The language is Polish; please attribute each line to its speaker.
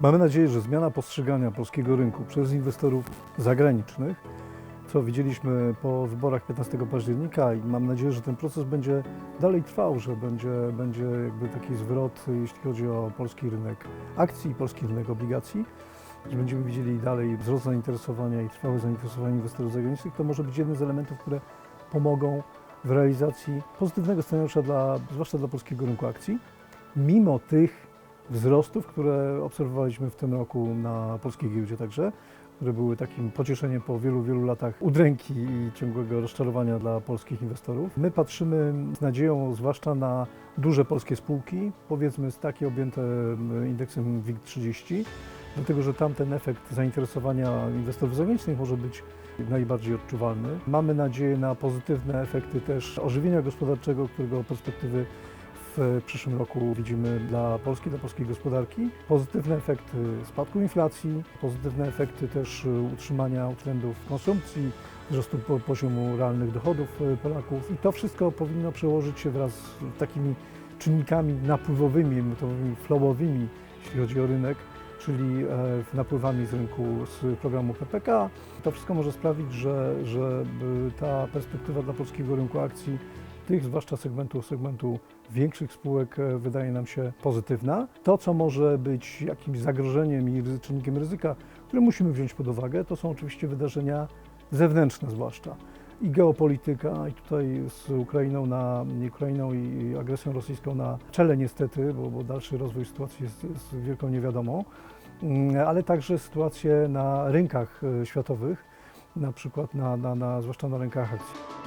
Speaker 1: Mamy nadzieję, że zmiana postrzegania polskiego rynku przez inwestorów zagranicznych, co widzieliśmy po wyborach 15 października i mam nadzieję, że ten proces będzie dalej trwał, że będzie, będzie jakby taki zwrot, jeśli chodzi o polski rynek akcji, polski rynek obligacji, że będziemy widzieli dalej wzrost zainteresowania i trwałe zainteresowanie inwestorów zagranicznych, to może być jeden z elementów, które pomogą w realizacji pozytywnego scenariusza, dla, zwłaszcza dla polskiego rynku akcji, mimo tych wzrostów, które obserwowaliśmy w tym roku na polskiej giełdzie także, które były takim pocieszeniem po wielu, wielu latach udręki i ciągłego rozczarowania dla polskich inwestorów. My patrzymy z nadzieją zwłaszcza na duże polskie spółki, powiedzmy z takie objęte mm, indeksem WIG30, dlatego że tam ten efekt zainteresowania inwestorów zagranicznych może być najbardziej odczuwalny. Mamy nadzieję na pozytywne efekty też ożywienia gospodarczego, którego perspektywy w przyszłym roku widzimy dla Polski, dla polskiej gospodarki. Pozytywne efekty spadku inflacji, pozytywne efekty też y, utrzymania trendów konsumpcji, wzrostu po- poziomu realnych dochodów y, Polaków i to wszystko powinno przełożyć się wraz z takimi czynnikami napływowymi, flowowymi, jeśli chodzi o rynek, czyli e, napływami z rynku z programu PPK. To wszystko może sprawić, że, że y, ta perspektywa dla polskiego rynku akcji tych, zwłaszcza segmentu, segmentu większych spółek, e, wydaje nam się pozytywna. To, co może być jakimś zagrożeniem i czynnikiem ryzyka, które musimy wziąć pod uwagę, to są oczywiście wydarzenia zewnętrzne zwłaszcza. I geopolityka, i tutaj z Ukrainą, na, Ukrainą i agresją rosyjską na czele niestety, bo, bo dalszy rozwój sytuacji jest, jest wielką niewiadomą, Mm, ale także sytuacje na rynkach e, światowych, na przykład na, na, na, zwłaszcza na rynkach akcji.